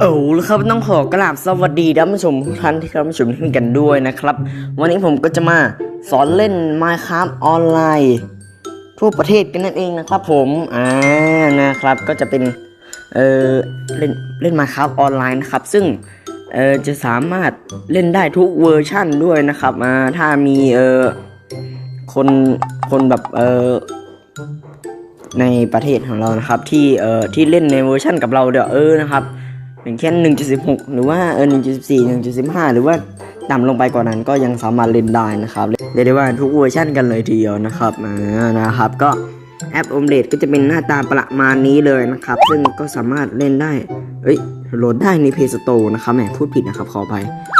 โอ้แล้วครับต้องขอกราบสวัสดีท่านผู้ชมทุกท่านที่เข้ามาชมที่กันด้วยนะครับ วันนี้ผมก็จะมาสอนเล่น Minecraft ออนไลน์ ทั่วประเทศกันนั่นเองนะครับ ผมอ่านะครับก็จะเป็นเออเล่นเล่น Minecraft ออนไลน์นะครับ ซึ่งเออจะสามารถเล่นได้ทุกเวอร์ชั่นด้วยนะครับอ่าถ้ามีเออคนคนแบบเออในประเทศของเรานะครับ ที่เอ่อที่เล่นในเวอร์ชันกับเราเดี๋ยวเออนะครับ อย่างเช่น 1.16 หรือว่าเออ1.14 1.15 หรือว่าต่ำลงไปกว่านั้นก็ยังสามารถเล่นได้นะครับเรียกได้ว่าทุกเวอร์ชันกันเลยทีเดียวนะครับนะครับ ก็แอป o m l e t ก็จะเป็นหน้าตาประมาณนี้เลยนะครับ ซึ่งก็สามารถเล่นได้ เอ้ยโหลดได้ใน Play Store นะครับแหมพูดผิดนะครับขอไป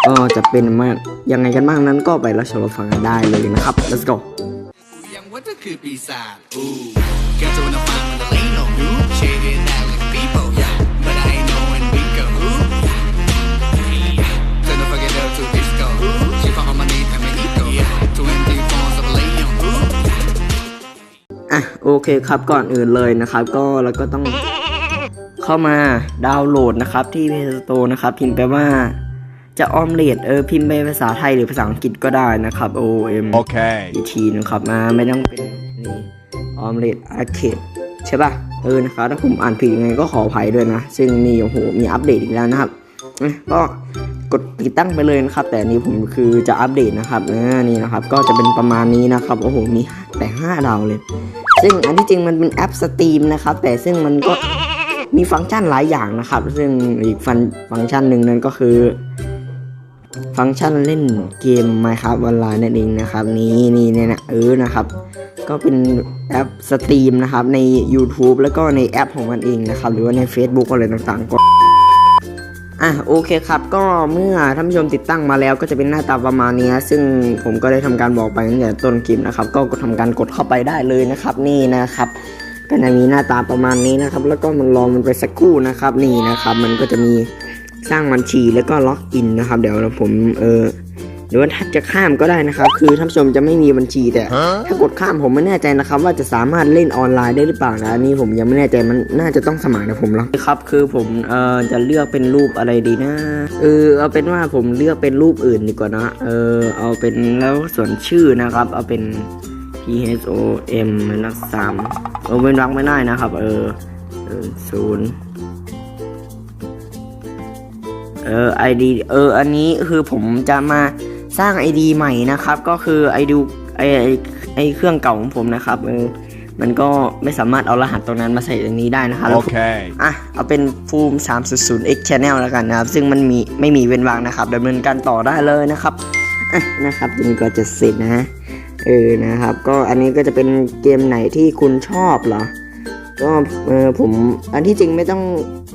ก็จะเป็นมายังไงกันบ้างนั้นก็ไปรับชมรับฟังกันได้เลยนะครับ let's go ยังว่าเธอคือปีศาจอู้แกจะวันฟัง โอเคครับก่อนอื่นเลยนะครับ ก็เราก็ต้องเข้ามาดาวน์โหลดนะครับ ที่ Play Store นะครับ พิมพ์ไปว่าจะออมเลดเออพิมพ์ไปภาษาไทยหรือภาษาอังกฤษก็ได้นะครับ O M Okay. E T นะครับมาไม่ต้องเป็นนี่ออมเลดอาร์เคดใช่ป่ะเออนะครับถ้าผมอ่านผิดยังไงก็ขออภัยด้วยนะ ซึ่งนี่โอ้โหมีอัปเดตอีกแล้วนะครับเอ้ยก็กดติดตั้งไปเลยนะครับ แต่อันนี้ผมคือจะอัปเดตนะครับเออนี่นะครับ ก็จะเป็นประมาณนี้นะครับโอ้โหมีแต่5ดาวเลย ซึ่งอันที่จริงมันเป็นแอปสตรีมนะครับ แต่ซึ่งมันก็มีฟังก์ชันหลายอย่างนะครับ ซึ่งอีกฟังฟังก์ชันหนึ่งนั้นก็คือ ฟังก์ชันเล่นเกมมาครับออนไลน์นั่นเองนะครับ นี่นี่เนี่ยนะเออนะครับ ก็เป็นแอปสตรีมนะครับใน YouTube แล้วก็ในแอปของมันเองนะครับ หรือว่าใน Facebook อะไรต่างๆก็ อะโอเคครับก็เมื่อท่านผู้ชมติดตั้งมาแล้วก็จะเป็นหน้าตาประมาณนี้ซึ่งผมก็ได้ทำการบอกไปตั้งแต่ต้นคลิปนะครับก็ทำการกดเข้าไปได้เลยนะครับนี่นะครับก็จะมีหน้าตาประมาณนี้นะครับ แล้วก็มันรอมันไปสักครู่นะครับ นี่นะครับ มันก็จะมีสร้างบัญชีแล้วก็ล็อกอินนะครับ เดี๋ยวผมเออ รือว่าถ้าจะข้ามก็ได้นะครับ คือท่านผู้ชมจะไม่มีบัญชีแต่ ถ้ากดข้ามผมไม่แน่ใจนะครับ ว่าจะสามารถเล่นออนไลน์ได้หรือเปล่านะอันนี่ผมยังไม่แน่ใจมันน่าจะต้องสมัครนะผมลองครับ คือผมเอ่อจะเลือกเป็นรูปอะไรดีนะเออเอาเป็นว่าผมเลือกเป็นรูปอื่นดีกว่านะเออเอาเป็นแล้วส่วนชื่อนะครับ เอาเป็น P H O M นักสามเออเว้นวรรคไม่ได้นะครับ เออเออศูนย์เออ ID เอออันนี้คือผมจะมา สร้าง ID ใหม่นะครับ ก็คือไอดูไอไอไอเครื่องเก่าของผมนะครับเออมันก็ไม่สามารถเอารหัสตรงนั้นมาใส่ตรงนี้ได้นะครับแล้ว Okay. อะเอาเป็นฟูม300 x channel แล้วกันนะครับ ซึ่งมันมีไม่มีเว้นวรรคนะครับดำเนินการต่อได้เลยนะครับอะนะครับทีนี้ก็จะเสร็จนะฮะเออนะครับ ก็อันนี้ก็จะเป็นเกมไหนที่คุณชอบเหรอก็เออผมอันที่จริงไม่ต้อง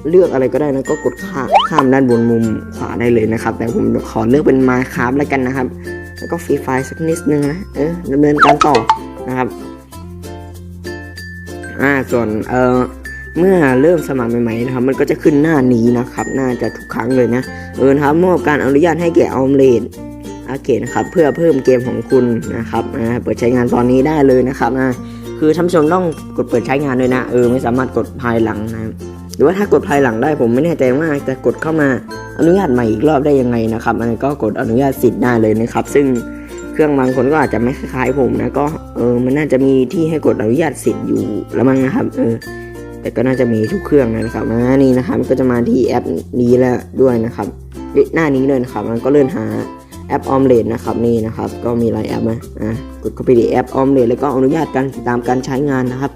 เลือกอะไรก็ได้นะก็กดข้ามข้ามด้านบนมุมขวาได้เลยนะครับ แต่ผมขอเลือกเป็น Minecraft แล้วกันนะครับ แล้วก็ฟรีไฟสักนิดนึงนะเออดำเนินการต่อนะครับอ่าส่วนเอ่อเมื่อเริ่มสมัครใหม่ๆนะครับ มันก็จะขึ้นหน้านี้นะครับ น่าจะทุกครั้งเลยนะเออนะครับมอบการอนุญาตให้แก่ออมเลนอาเกตนะครับ เพื่อเพิ่มเกมของคุณนะครับอ่าเปิดใช้งานตอนนี้ได้เลยนะครับอ่าคือท่านผู้ชมต้องกดเปิดใช้งานด้วยนะเออไม่สามารถกดภายหลังนะหรื รือว่าถ้ากดภายหลังได้ผมไม่แน่ใจว่าจะกดเข้ามาอนุญาตใหม่อีกรอบได้ยังไงนะครับอันนก็กดอนุญาตสิทธิ์ได้เลยนะครับ ซึ่งเครื่องบางคนก็อาจจะไม่คล้ายผมนะก็เออมันน่าจะมีที่ให้กดอนุญาตสิทธิ์อยู่แล้วมั้งนะครับเออแต่ก็น่าจะมีทุกเครื่องนะครับอ่านี่นะครับก็จะมาที่แอปนี้แล้วด้วยนะครับหน้านี้เลยนะครับ มันก็เลื่อนหาแอปออมเลนนะครับนี่นะครับก็มีหลายแอปนะอ่ากดเข้าไปที่แอปออมเลนแล้วก็อนุญาตการติดตามการใช้งานนะครับ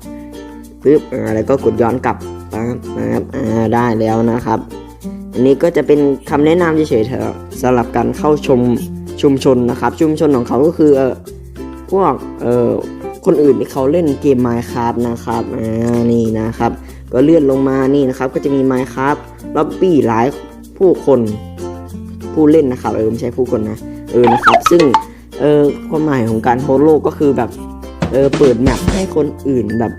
ปึ๊บอ่าแล้วก็กดย้อนกลับ ปั๊บนะครับอ่าได้แล้วนะครับ อันนี้ก็จะเป็นคำแนะนำเฉยๆเถอะสำหรับการเข้าชมชุมชนนะครับ ชุมชนของเขาก็คือเออพวกเออคนอื่นที่เขาเล่นเกม Minecraft นะครับอ่านี่นะครับ ก็เลื่อนลงมานี่นะครับ ก็จะมี Minecraft ล็อบบี้หลายผู้คนผู้เล่นนะครับเออไม่ใช่ผู้คนนะเออนะครับ ซึ่งเออความหมายของการโฮโลกก็คือแบบเออเปิดแมปให้คนอื่นแบบ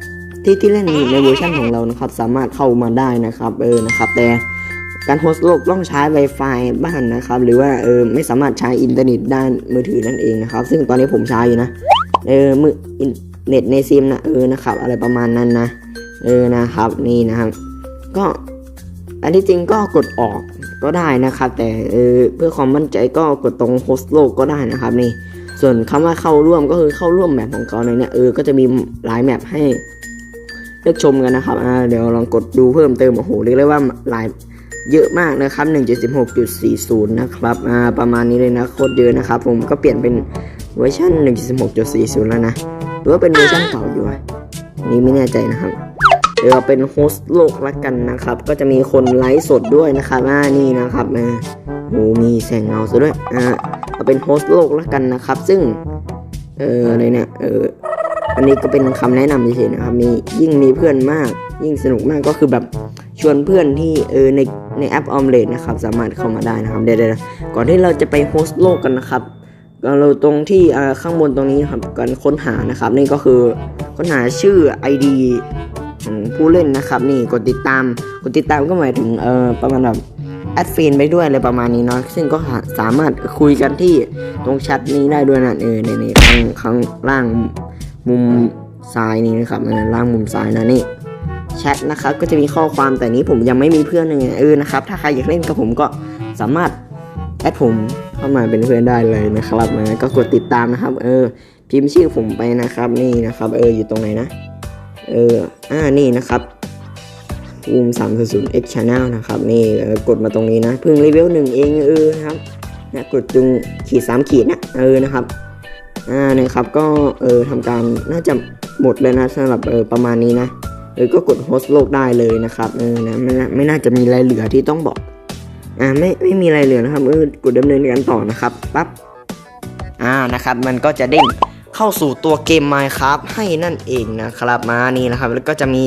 ที่ที่เล่นในเวอร์ชันของเรานะครับ สามารถเข้ามาได้นะครับเออนะครับ แต่การโฮสต์โลกต้องใช้ Wi-Fi บ้านนะครับ หรือว่าเออไม่สามารถใช้อินเทอร์เน็ตด้านมือถือนั่นเองนะครับ ซึ่งตอนนี้ผมใช้อยู่นะเออมืออินเน็ตในซิมนะเออนะครับ อะไรประมาณนั้นนะ เออนะครับนี่นะครับ ก็อันที่จริงก็กดออกก็ได้นะครับ แต่เออเพื่อความมั่นใจก็กดตรงโฮสต์โลกก็ได้นะครับนี่ส่วนคำว่าเข้าร่วมก็คือเข้าร่วมแมปของเขาในเนี่ยเออก็จะมีหลายแมปให้ เลือกชมกันนะครับเดี๋ยวลองกดดูเพิ่มเติมโอ้โหเรียกได้ว่าหลายเยอะมากนะครับ 1.16.40 นะครับอ่าประมาณนี้เลยนะโคตรเยอะนะครับ ผมก็เปลี่ยนเป็นเวอร์ชัน1.16.40 แล้วนะหรือว่าเป็นเวอร์ชันเก่าอยู่อะนี่ไม่แน่ใจนะครับเดี๋ยวเป็นโฮสต์โลกละกันนะครับ ก็จะมีคนไลฟ์สดด้วยนะครับอ่านี่นะครับอ่าโหมีแสงเงาซะด้วยอ่าเราเป็นโฮสต์โลกละกันนะครับ ซึ่งเอออะไรเนี่ยเออ อันนี้ก็เป็นคำแนะนำเฉยๆนะครับ มียิ่งมีเพื่อนมาก ยิ่งสนุกมากก็คือแบบชวนเพื่อนที่เออในในแอปออมเลดนะครับ สามารถเข้ามาได้นะครับเดี๋ยวๆก่อนที่เราจะไปโฮสต์โลกกันนะครับเราตรงที่อ่าข้างบนตรงนี้ครับการค้นหานะครับ นี่ก็คือค้นหาชื่อ ID ผู้เล่นนะครับ นี่กดติดตามกดติดตามก็หมายถึงเออประมาณแบบแอดฟีนไปด้วยอะไรประมาณนี้เนาะซึ่งก็สามารถคุยกันที่ตรงแชทนี้ได้ด้วยนะเออในในข้างข้างล่าง มุมซ้ายนี้นะครับเออล่างมุมซ้ายนะนี่แชทนะครับก็จะมีข้อความแต่นี้ผมยังไม่มีเพื่อนเลยเออนะครับ ถ้าใครอยากเล่นกับผมก็สามารถแอดผมเข้ามาเป็นเพื่อนได้เลยนะครับนะก็กดติดตามนะครับ เออ พิมพ์ชื่อผมไปนะครับ นี่นะครับ เอออยู่ตรงไหนนะ เอออ่านี่นะครับภูมิสามศูนย์ X Channel นะครับ นี่กดมาตรงนี้นะเพิ่งรีวิวหนึ่งเองเออนะครับนะกดตรงขีดสามขีดนะเออนะครับ อ่านะครับก็เออทำการน่าจะหมดเลยนะสำหรับเออประมาณนี้นะเออก็กดโฮสต์โลกได้เลยนะครับเออนะไม่น่าไม่น่าจะมีอะไรเหลือที่ต้องบอกอ่าไม่ไม่มีอะไรเหลือนะครับเออกดดำเนินการต่อนะครับปั๊บอ่านะครับมันก็จะเด้งเข้าสู่ตัวเกม Minecraft ให้นั่นเองนะครับมานี่นะครับ แล้วก็จะมี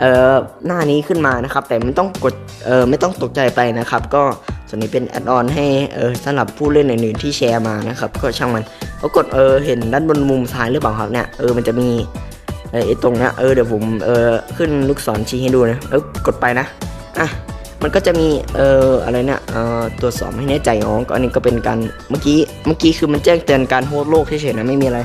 เอ่อหน้านี้ขึ้นมานะครับ แต่ไม่ต้องกดเอ่อไม่ต้องตกใจไปนะครับ ก็ ส่วนนี้เป็นแอดออนให้เออสำหรับผู้เล่นอื่นๆที่แชร์มานะครับ ก็ช่างมันก็กดเออเห็นด้านบนมุมซ้ายหรือเปล่าครับเนี่ยเออมันจะมีเออไอ้ตรงเนี้ยเออเดี๋ยวผมเออขึ้นลูกศรชี้ให้ดูนะเออกดไปนะอะมันก็จะมีเอออะไรเนี่ยเออตรวจสอบให้แน่ใจอ๋อก็อันนี้ก็เป็นการเมื่อกี้เมื่อกี้คือมันแจ้งเตือนการโฮสต์โลกเฉยๆนะไม่มีอะไร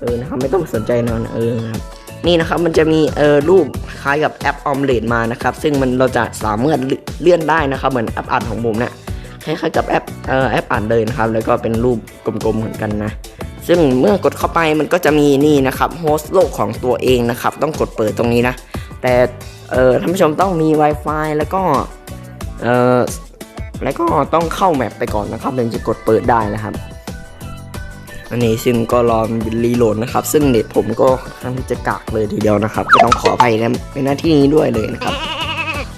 เออนะครับไม่ต้องสนใจนอนเออนะครับนี่นะครับมันจะมีเออรูปคล้ายกับแอปออมเลดมานะครับ ซึ่งมันเราจะสามารถ เลื่อนได้นะครับ เหมือนแอปอ่านของผมเนี่ยคล้ายๆกับแอปเอ่อแอปอ่านเลยนะครับ แล้วก็เป็นรูปกลมๆเหมือนกันนะ ซึ่งเมื่อกดเข้าไปมันก็จะมีนี่นะครับโฮสต์โลกของตัวเองนะครับ ต้องกดเปิดตรงนี้นะ แต่เอ่อท่านผู้ชมต้องมี Wi-Fi แล้วก็เอ่อแล้วก็ต้องเข้าแมปไปก่อนนะครับถึงจะกดเปิดได้นะครับ อันนี้ซึ่งก็รอรีโหลดนะครับ ซึ่งเน็ตผมก็ค่อนข้างที่จะกากเลยทีเดียวนะครับ ก็ต้องขออภัยนในหน้าที่นี้ด้วยเลยนะครับ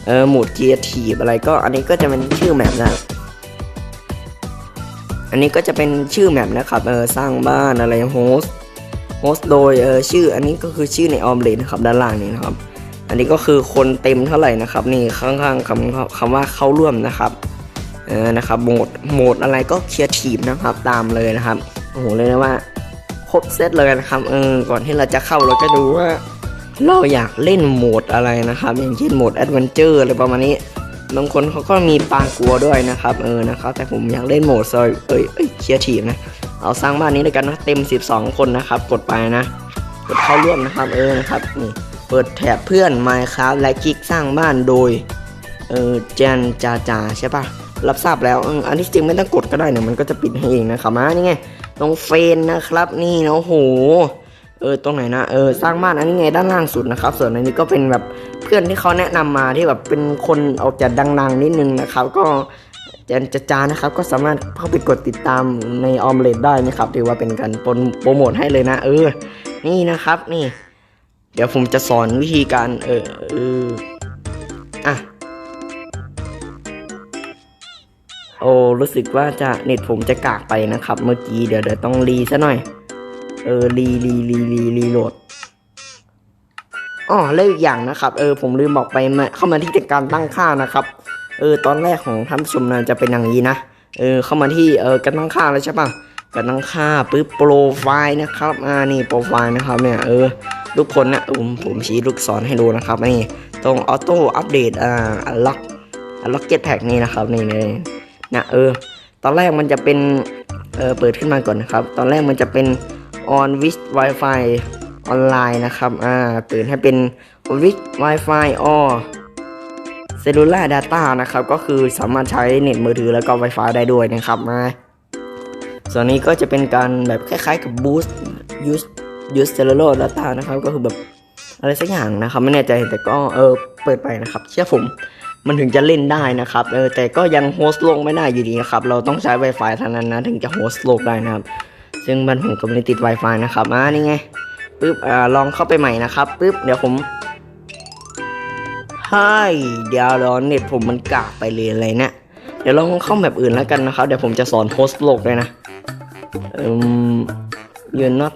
เออโหมดเกียร์ทีบอะไรก็อันนี้ก็จะเป็นชื่อแมปนะ อันนี้ก็จะเป็นชื่อแมปนะครับเออสร้างบ้านอะไรโฮสโฮสโดยเออชื่ออันนี้ก็คือชื่อในออมเลนนะครับด้านล่างนี้นะครับ อันนี้ก็คือคนเต็มเท่าไหร่นะครับ นี่ข้างๆคำคำว่าเข้าร่วมนะครับเออนะครับโหมดโหมดอะไรก็เคลียร์ทีมนะครับตามเลยนะครับโอ้โหเลยนะว่าครบเซตเลยนะครับเออก่อนที่เราจะเข้าเราก็ดูว่า เราอยากเล่นโหมดอะไรนะครับ อย่างเช่นโหมดแอดเวนเจอร์อะไรประมาณนี้บางคนเขาก็มีปางกลัวด้วยนะครับเออนะครับ แต่ผมอยากเล่นโหมดซอยเอ้ยเอ้ยเคียร์ทีมนะเอาสร้างบ้านนี้เลยกันนะเต็ม 12 คนนะครับ กดไปนะกดเข้าร่วมนะครับเออนะครับนี่เปิดแถบเพื่อน Minecraft และคลิกสร้างบ้านโดยเออเจนจาจาใช่ปะรับทราบแล้วอันที่จริงไม่ต้องกดก็ได้เนี่ยมันก็จะปิดให้เองนะครับมานี่ไงตรงเฟนนะครับ นี่นะโอ้โห เออตรงไหนนะเออสร้างบ้านอันนี้ไงด้านล่างสุดนะครับ ส่วนอันนี้ก็เป็นแบบเพื่อนที่เขาแนะนำมาที่แบบเป็นคนออกจะดังๆนิดนึงนะครับ ก็เจนจาจานะครับ ก็สามารถเข้าไปกดติดตามในออมเลดได้นะครับถือว่าเป็นการโปรโปรโมทให้เลยนะ เออ นี่นะครับนี่ เดี๋ยวผมจะสอนวิธีการเออเอออะโอ้รู้สึกว่าจะเน็ตผมจะกากไปนะครับ เมื่อกี้เดี๋ยวเดี๋ยวต้องรีซะหน่อย เออรีรีรีรีรีโหลดอ๋อแล้วอีกอย่างนะครับ เออผมลืมบอกไปมาเข้ามาที่การตั้งค่านะครับเออตอนแรกของท่านผู้ชมนะจะเป็นอย่างนี้นะเออเข้ามาที่เออการตั้งค่าแล้วใช่ปะการตั้งค่าปุ๊บโปรไฟล์นะครับอ่านี่โปรไฟล์นะครับเนี่ยเออทุกคนนะผมผมชี้ลูกศรให้ดูนะครับนี่ตรงออโต้อัปเดตอ่าล็อกล็อกเก็ตแพ็กนี่นะครับนี่เลยนะเออตอนแรกมันจะเป็นเออเปิดขึ้นมาก่อนนะครับ ตอนแรกมันจะเป็น on with wifi ออนไลน์นะครับ อ่า เปิดให้เป็น on with wifi or cellular data นะครับ ก็คือสามารถใช้เน็ตมือถือแล้วก็ Wi-Fi ได้ด้วยนะครับมาส่วนนี้ก็จะเป็นการแบบคล้ายๆกับ boost use use cellular data นะครับ ก็คือแบบอะไรสักอย่างนะครับ ไม่แน่ใจแต่ก็เออเปิดไปนะครับ เชื่อผมมันถึงจะเล่นได้นะครับเออแต่ก็ยังโฮสต์ลกไม่ได้อยู่ดีนะครับ เราต้องใช้ Wi-Fi เท่านั้นนะ ถึงจะโฮสต์ลกได้นะครับ ซึ่งบ้านผมก็ไม่ได้ติด Wi-Fi นะครับอ่านี่ไงปึ๊บอ่าลองเข้าไปใหม่นะครับปึ๊บเดี๋ยวผมให้เดี๋ยวรอเน็ตผมมันกากไปเลยอะไรเนี่ยเดี๋ยวลองเข้าแบบอื่นแล้วกันนะครับเดี๋ยวผมจะสอนโฮสต์โลกด้วยนะอืมยืนน็อต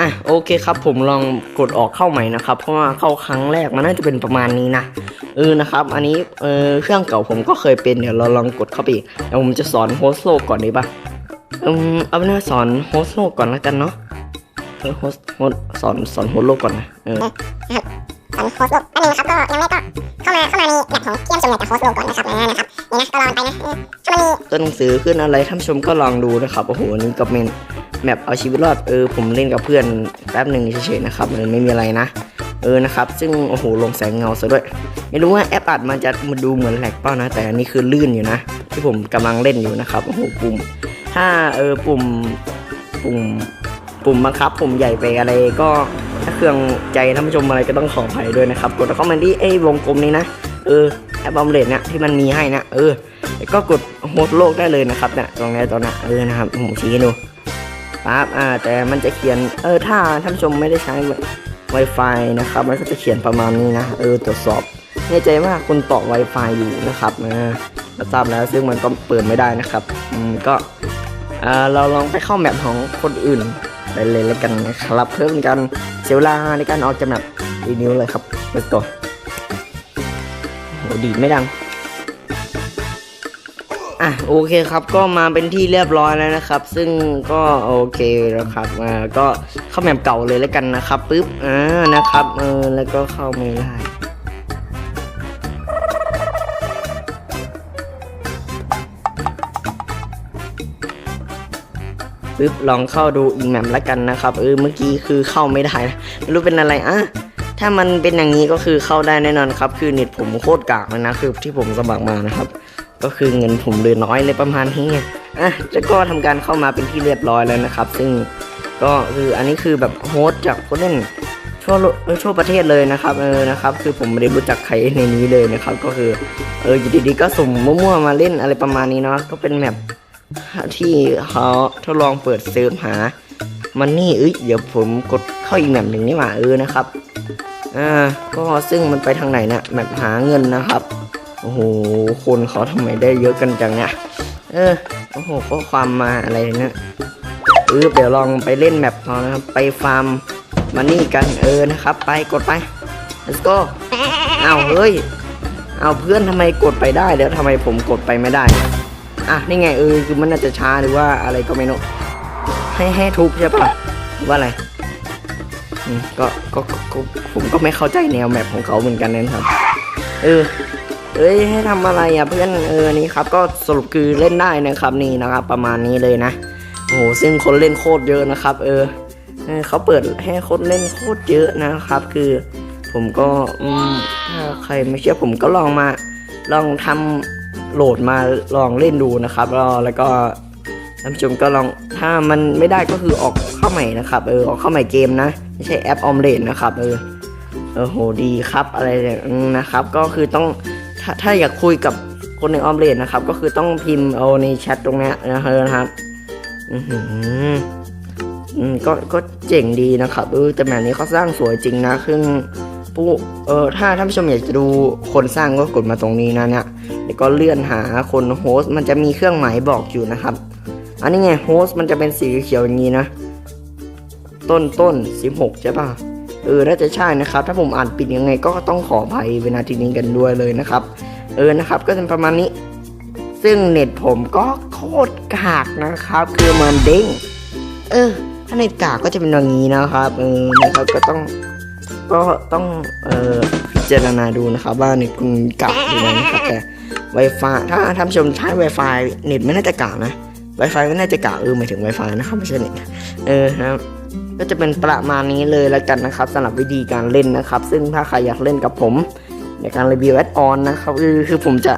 อะโอเคครับผมลองกดออกเข้าใหม่นะครับ เพราะว่าเข้าครั้งแรกมันน่าจะเป็นประมาณนี้นะเออนะครับ อันนี้เออเครื่องเก่าผมก็เคยเป็นเดี๋ยวเราลองกดเข้าไปอีกเดี๋ยวผมจะสอนโฮสต์โลกก่อนดีป่ะ อืมเอาเป็นว่าสอนโฮสต์โลกก่อนแล้วกันเนาะเออโฮสต์โฮสต์สอนสอนโฮสต์โลกก่อนนะเออตอนโฮสต์โลกนั่นเองนะครับก็ยังไม่ก็เข้ามาเข้ามาในแลบของเทียมสมเด็จกับโฮสต์โลกก่อนนะครับนะนะครับนี่นะก็ลองไปนะเออถ้ามันมีตัวหนังสือขึ้นอะไรท่านผู้ชมก็ลองดูนะครับโอ้โหอันนี่ก็เป็นแมปเอาชีวิตรอดเออผมเล่นกับเพื่อนแป๊บหนึ่งเฉยๆนะครับมันไม่มีอะไรนะเออนะครับ ซึ่งโอ้โหลงแสงเงาซะด้วย ไม่รู้ว่าแอปอัดมันจะมาดูเหมือนแหลกเปล่านะ แต่อันนี้คือลื่นอยู่นะ ที่ผมกำลังเล่นอยู่นะครับโอ้โหปุ่ม ถ้าเออปุ่มปุ่มปุ่มบังคับปุ่มใหญ่ไปอะไรก็ถ้าเครื่องใจท่านผู้ชมอะไรก็ต้องขออภัยด้วยนะครับ กดเข้ามาที่ไอ้วงกลมนี้นะ เออแอปบอมเลดเนี่ยที่มันมีให้นะเออก็กดโหมดโลกได้เลยนะครับเนี่ยตรงนี้ตรงนี้เออนะครับผมชี้ให้ดูปั๊บอ่าแต่มันจะเขียนเออถ้าท่านผู้ชมไม่ได้ใช้ Wi-Fi นะครับ มันก็จะเขียนประมาณนี้นะเออตรวจสอบแน่ใจว่าคุณต่อ Wi-Fi อยู่นะครับนะเราทราบแล้วซึ่งมันก็เปิดไม่ได้นะครับอืมก็ เราลองไปเข้าแมปของคนอื่นไปเลยแล้วกันนะครับเพื่อเป็นการเสียเวลาในการออกจากแมปอีนิ้วเลยครับ let's go โหดีไม่ดังอะโอเคครับก็มาเป็นที่เรียบร้อยแล้วนะครับ ซึ่งก็โอเคแล้วครับอ่าก็เข้าแมปเก่าเลยแล้วกันนะครับปึ๊บอ่านะครับเออแล้วก็เข้าไม่ได้ ปึ๊บลองเข้าดูอีกแมปแล้วกันนะครับเออเมื่อกี้คือเข้าไม่ได้นะไม่รู้เป็นอะไรอะถ้ามันเป็นอย่างนี้ก็คือเข้าได้แน่นอนครับ คือเน็ตผมโคตรกากเลยนะคือที่ผมสมัครมานะครับ ก็คือเงินผมเลือน้อยเลยประมาณนี้อะจะก็ทำการเข้ามาเป็นที่เรียบร้อยแล้วนะครับ ซึ่งก็คืออันนี้คือแบบโฮสต์จากคนเล่นทั่วโลเออทั่วประเทศเลยนะครับเออนะครับ คือผมไม่ได้รู้จักใครในนี้เลยนะครับ ก็คือเอออยู่ดีๆก็สุ่มมั่วๆมาเล่นอะไรประมาณนี้เนาะก็เป็นแมป ที่เขาทดลองเปิดเซิร์ฟหา มันนี่เอ้ยเดี๋ยวผมกดเข้าอีกแมปหนึ่งนี่หว่าเออนะครับอ่าก็ซึ่งมันไปทางไหนนะแมปหาเงินนะครับโอ้โหคนเขาทำไมได้เยอะกันจังเนี่ยเออโอ้โหก็ความมาอะไรเนี่ยเออเดี๋ยวลองไปเล่นแมปเขานะครับ ไปฟาร์มมันนี่กันเออนะครับ ไปกดไป let's go เอาเฮ้ยเอาเพื่อนทำไมกดไปได้แล้วทำไมผมกดไปไม่ได้ อะนี่ไงเออคือมันน่าจจะช้าหรือว่าอะไรก็ไม่รู้ให้ให้ทุบใช่ปะว่าอะไรก็ก็ก็ผมก็ไม่เข้าใจแนวแมปของเขาเหมือนกันนะครับ เออเอ้ยให้ทำอะไรอะเพื่อนเออนี่ครับก็สรุปคือเล่นได้นะครับนี่นะครับ ประมาณนี้เลยนะโอ้โหซึ่งคนเล่นโคตรเยอะนะครับ เออเขาเปิดให้คนเล่นโคตรเยอะนะครับ คือ ผมก็อืมถ้าใครไม่เชื่อผมก็ลองมา ลองทำ โหลดมาลองเล่นดูนะครับแล้วแล้วก็ท่านผู้ชมก็ลองถ้ามันไม่ได้ก็คือออกเข้าใหม่นะครับเออออกเข้าใหม่เกมนะไม่ใช่แอปออมเลนนะครับเออเออโหดีครับอะไรเนี่ยนะครับ ก็คือต้องถ้าถ้าอยากคุยกับคนในออมเลนนะครับ ก็คือต้องพิมพ์เอาในแชทตรงนี้ยนะครับอืออืมก็ก็เจ๋งดีนะครับเออแต่แบบนี้เขาสร้างสวยจริงนะซึ่งผู้เออถ้าท่านผู้ชมอยากจะดูคนสร้างก็กดมาตรงนี้นะเนี่ย แล้วก็เลื่อนหาคนโฮสต์มันจะมีเครื่องหมายบอกอยู่นะครับ อันนี้ไงโฮสต์มันจะเป็นสีเขียวอย่างนี้นะ ต้นต้นสิบหกใช่ป่ะเออน่าจะใช่นะครับ ถ้าผมอ่านผิดยังไงก็ต้องขออภัยเวลาทีนี้กันด้วยเลยนะครับ เออนะครับก็จะประมาณนี้ ซึ่งเน็ตผมก็โคตรกากนะครับ คือมันเด้งเออ ถ้าเน็ตกากก็จะเป็นอย่างนี้นะครับเออนะครับก็ต้องก็ต้องเออพิจารณาดูนะครับ ว่าเน็ตคุณกากหรือไม่นะครับแต่ Wi-Fi ถ้าท่านผู้ชมใช้ Wi-Fi เน็ตไม่น่าจะกากนะ Wi-Fi ก็น่าจะกากเออหมายถึง Wi-Fi นะครับไม่ใช่เน็ตเออนะครับก็จะเป็นประมาณนี้เลยแล้วกันนะครับสำหรับวิธีการเล่นนะครับ ซึ่งถ้าใครอยากเล่นกับผม ในการรีวิวแอดออนนะครับคือคือผมจะ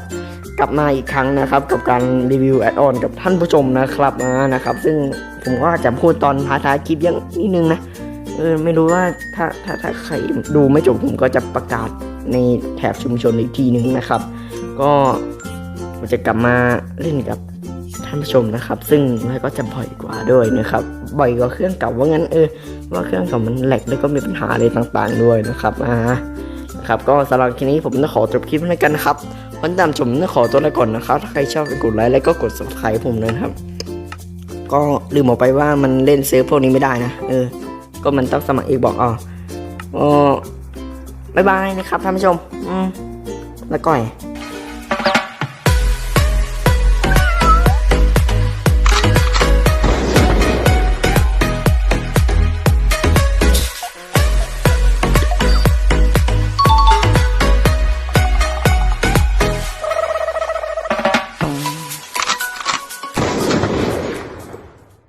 กลับมาอีกครั้งนะครับ กับการรีวิวแอดออนกับท่านผู้ชมนะครับนะครับ ซึ่งผมก็จะพูดตอนท้ายคลิปยังนิดนึงนะเออไม่รู้ว่าถ้าถ้าถ้าใครดูไม่จบผมก็จะประกาศในแถบชุมชนอีกทีนึงนะครับ ก็ผมจะกลับมาเล่นกับท่านผู้ชมนะครับ ซึ่งแล้วก็จะบ่อยกว่าด้วยนะครับ บ่อยกว่าเครื่องเก่าว่างั้นเออว่าเครื่องเก่ามันแหลกแล้วก็มีปัญหาอะไรต่างๆด้วยนะครับอ่านะครับก็สำหรับคลิปนี้ผมต้องขอจบคลิปนี้กันนะครับวันตามชมต้องขอตัวลาก่อนนะครับถ้าใครชอบกดไลค์แล้วก็กด subscribe ผมเลยครับ ก็ลืมบอกไปว่ามันเล่นเซิร์ฟพวกนี้ไม่ได้นะเออ ก็มันต้องสมัครเอกบอกอ๋อบ๊ายบายนะครับท่านผู้ชม อืมแล้วก่อย